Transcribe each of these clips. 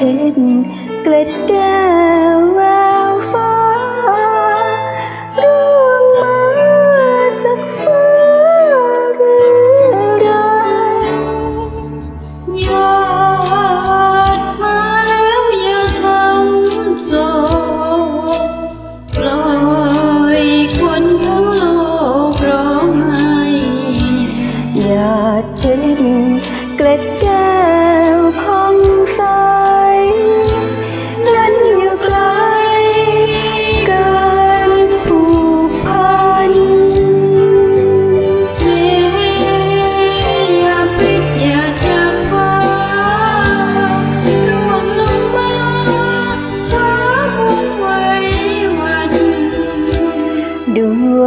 เพชรเกล็ดแก้วแววฟ้าร่วงมาจากฟ้าหรือไรยอดมาแล้วอย่าทำโซ่ปล่อยคนทั้งโลกร้องไห้หยาดเด่นเกล็ดแก้ว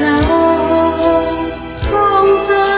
那风，吹。